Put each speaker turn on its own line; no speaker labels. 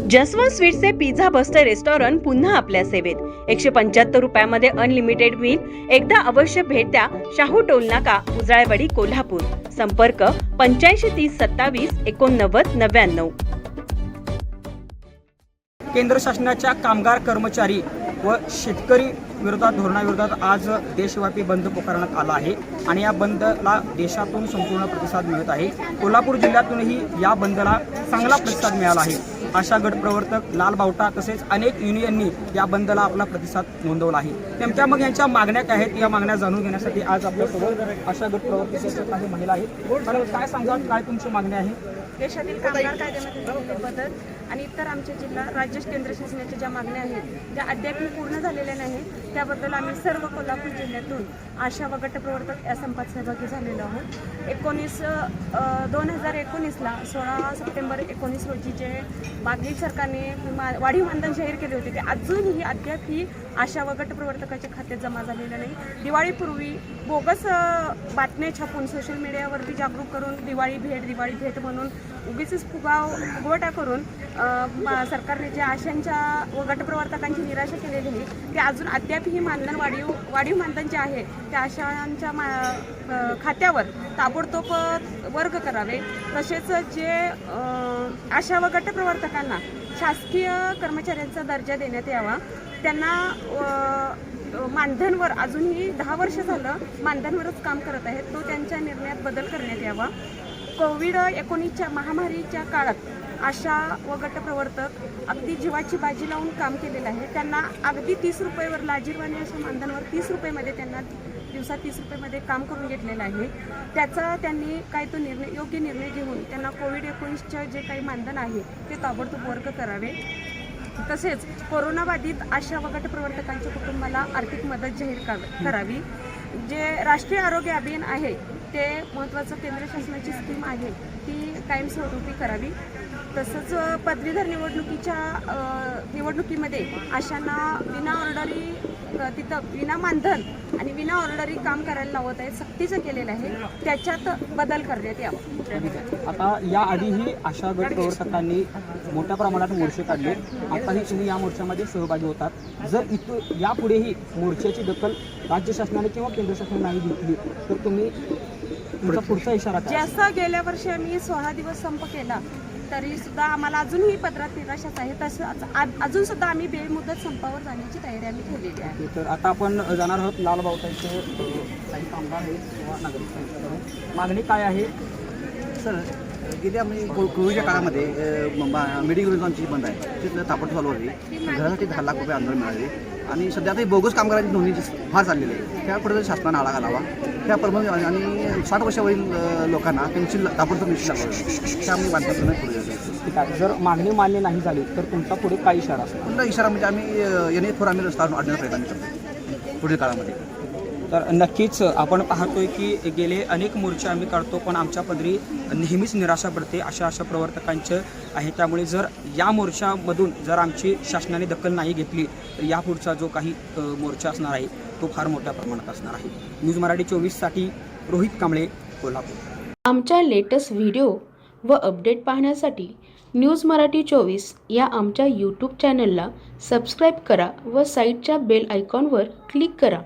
जसवंत स्वीट्सचे pizza buster restaurant पुन्हा आपल्या सेवेत. एकशे पंच्याहत्तर रुपयामध्ये अनलिमिटेड मिल एकदा अवश्य भेट द्या शाहू टोल नाका उजाळवाडी कोल्हापूर. संपर्क पंच्याऐंशी तीस सत्तावीस एकोणनव्वद नव्याण्णव.
केंद्र शासनाच्या कामगार कर्मचारी व शेतकरी विरोधात धोरणाविरोधात आज देशव्यापी बंद पुकारण्यात आला आहे आणि या बंदला देशातून संपूर्ण प्रतिसाद मिळत आहे. कोल्हापूर जिल्ह्यातूनही या बंदला चांगला प्रतिसाद मिळाला आहे. आशा गट प्रवर्तक लाल बावटा तसेच अनेक युनियननी या बंदला आपला प्रतिसाद नोंदवला आहे. नेमक्या मग यांच्या मागण्या काय आहेत? या मागण्या जाणून घेण्यासाठी आज आपल्यासोबत आशा गट प्रवर्तक काही महिला आहेत. काय सांगाल? काय तुमची मागणी आहे?
देशातील कामगार कायद्यामध्ये झालेले बदल आणि इतर आमच्या जिल्हा राज्य केंद्र शासनाच्या ज्या मागण्या आहेत त्या अद्याप पूर्ण झालेल्या नाहीत त्याबद्दल आम्ही सर्व कोल्हापूर जिल्ह्यातून आशा व गटप्रवर्तक या संपात सहभागी झालेलो आहोत. एकोणीस दोन हजार एकोणीसला सोळा सप्टेंबर एकोणीस रोजी जे मागील सरकारने वाढीव मानधन जाहीर केले होते ते अजूनही अद्याप ही आशा व गटप्रवर्तकाच्या खात्यात जमा झालेलं नाही. दिवाळीपूर्वी बोगस बातम्या छापून सोशल मीडियावरती जागरूक करून दिवाळी भेट दिवाळी भेट म्हणून उगीच फुगाव फुगवटा करून सरकारने ज्या आशांच्या व गटप्रवर्तकांची निराशा केलेली आहे ते अजून अद्यापही मानधन वाढीव वाढीव मानधन जे आहे त्या आशांच्या मा खात्यावर ताबडतोब वर्ग करावे. तसेच जे आशा व गटप्रवर्तकांना शासकीय कर्मचाऱ्यांचा दर्जा देण्यात यावा त्यांना मानधनवर अजूनही दहा वर्ष झालं मानधनवरच काम करत आहेत तो त्यांच्या निर्णयात बदल करण्यात यावा. कोविड एकोणीसच्या महामारीच्या काळात आशा व गटप्रवर्तक अगदी जीवाची बाजी लावून काम केलेलं आहे. त्यांना अगदी तीस रुपयेवर लाजीरवाणी अशा मानधनवर तीस रुपयेमध्ये त्यांना दिवसात तीस रुपयेमध्ये काम करून घेतलेलं आहे. त्याचा त्यांनी काय तो निर्णय योग्य निर्णय घेऊन त्यांना कोविड एकोणीसचं जे काही मानधन आहे ते ताबडतोब वर्ग करावे. तसेच कोरोनाबाधित आशा व गटप्रवर्तकांच्या कुटुंबाला आर्थिक मदत जाहीर करावी. जे राष्ट्रीय आरोग्य अभियान आहे ते महत्त्वाचं केंद्र शासनाची स्कीम आहे ती कायमस्वरूपी करावी. तसंच पदवीधर निवडणुकीच्या निवडणुकीमध्ये आशांना विना ऑर्डरी तिथं विना मानधन आणि विना ऑर्डरी काम करायला लावत आहे सक्तीचं केलेलं आहे त्याच्यात बदल करण्यात यावा.
आता याआधीही आशा गट प्रवर्तकांनी मोठ्या प्रमाणात मोर्चे काढले. आताही तुम्ही या मोर्चामध्ये सहभागी होतात. जर इथं यापुढेही मोर्चाची दखल राज्य शासनाने किंवा केंद्र शासनाने नाही घेतली तर तुम्ही तुमचा पुढचा इशारा काय
जसं गेल्या वर्षी आम्ही सोळा दिवस संप केला तरी सुद्धा आम्हाला अजूनही पदरात निराशाच आहे. तसंच अजून सुद्धा आम्ही बेमुदत संपावर जाण्याची तयारी आम्ही ठेवलेली आहे.
तर आता आपण जाणार आहोत लाल बावतांचे काही कामगार आहेत किंवा नागरिक त्यांच्याकडून. मागणी काय आहे?
सर गेल्या म्हणजे कोविडच्या काळामध्ये मेडिकल आमची बंद आहे. तिथलं तापट चालू होती. घरासाठी दहा लाख रुपये अनुदान मिळाले. आणि सध्या आता बोगस कामगारांची नोंदणी जी फार चाललेली आहे त्यापुढे शासनाने आळा घालावा त्याप्रमाणे आणि साठ वर्षावरील लोकांना पेन्शन ताबडतोब पेन्शन लावावी त्या आम्ही बांधकाम
ठीक आहे. जर मागणी मान्य नाही झाली तर तुमचा पुढे काय इशारा असेल?
पुन्हा इशारा म्हणजे आम्ही येणे थोर आम्ही रस्ता आणण्याचा प्रयत्न करतो. पुढील काळामध्ये.
तर नक्कीच आपण पाहतोय की गेले अनेक मोर्चे आम्ही काढतो पण आमच्या पदरी नेहमीच निराशा पडते अशा अशा प्रवर्तकांचं आहे. त्यामुळे जर या मोर्चामधून जर आमची शासनाने दखल नाही घेतली तर यापुढचा जो काही मोर्चा असणार आहे तो फार मोठ्या प्रमाणात असणार आहे. न्यूज मराठी चोवीससाठी रोहित कांबळे कोल्हापूर.
आमच्या लेटेस्ट व्हिडिओ व अपडेट पाहण्यासाठी न्यूज मराठी चोवीस या आमच्या यूट्यूब चॅनलला सबस्क्राईब करा व साईटच्या बेल आयकॉनवर क्लिक करा.